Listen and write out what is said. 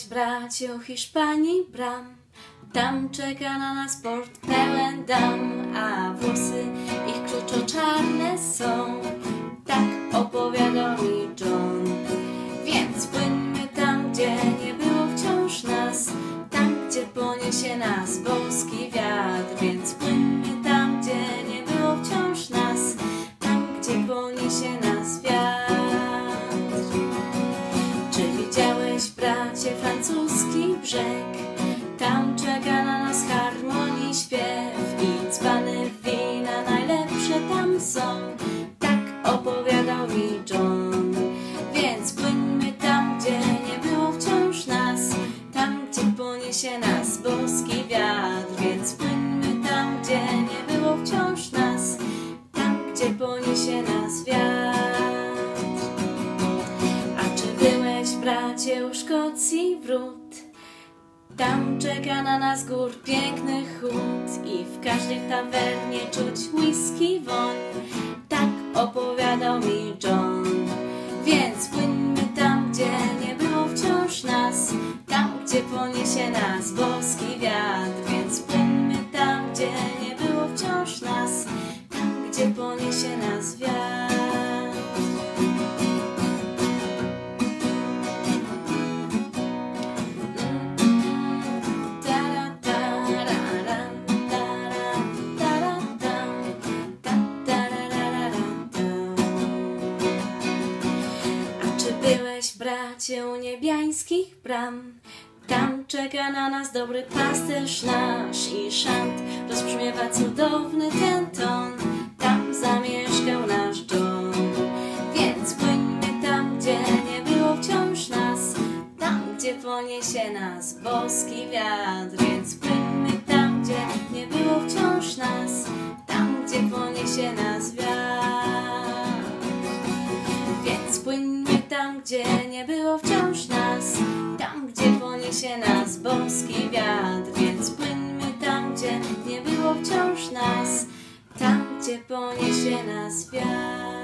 bracie, u Hiszpanii bram? Tam czeka na nas port pełen dam, a włosy ich kluczo-czarne są. Tak opowiadał mi John. Więc płyńmy tam, gdzie nie było wciąż nas, tam, gdzie poniesie nas boski francuski brzeg? Tam czeka na nas harmonii śpiew i dzbany wina najlepsze tam są. Tak opowiadał mi John. Więc płyńmy tam, gdzie nie było wciąż nas, tam, gdzie poniesie nas bracie, u Szkocji wrót? Tam czeka na nas gór piękny chód i w każdej tawernie czuć whisky woń. Tak opowiadał mi John. Więc płyńmy tam, gdzie nie było wciąż nas, tam, gdzie poniesie nas boski wiatr. Więc płyńmy tam, gdzie nie było wciąż nas, tam, gdzie poniesie nas wiatr. Bracie, u niebiańskich bram? Tam czeka na nas dobry pasterz nasz i szant rozbrzmiewa cudowny ten ton. Tam zamieszkał nasz John. Więc płyńmy tam, gdzie nie było wciąż nas, tam, gdzie poniesie nas boski wiatr. Więc płyńmy tam, gdzie gdzie nie było wciąż nas, tam, gdzie poniesie nas boski wiatr, więc płyńmy tam, gdzie nie było wciąż nas, tam, gdzie poniesie nas wiatr.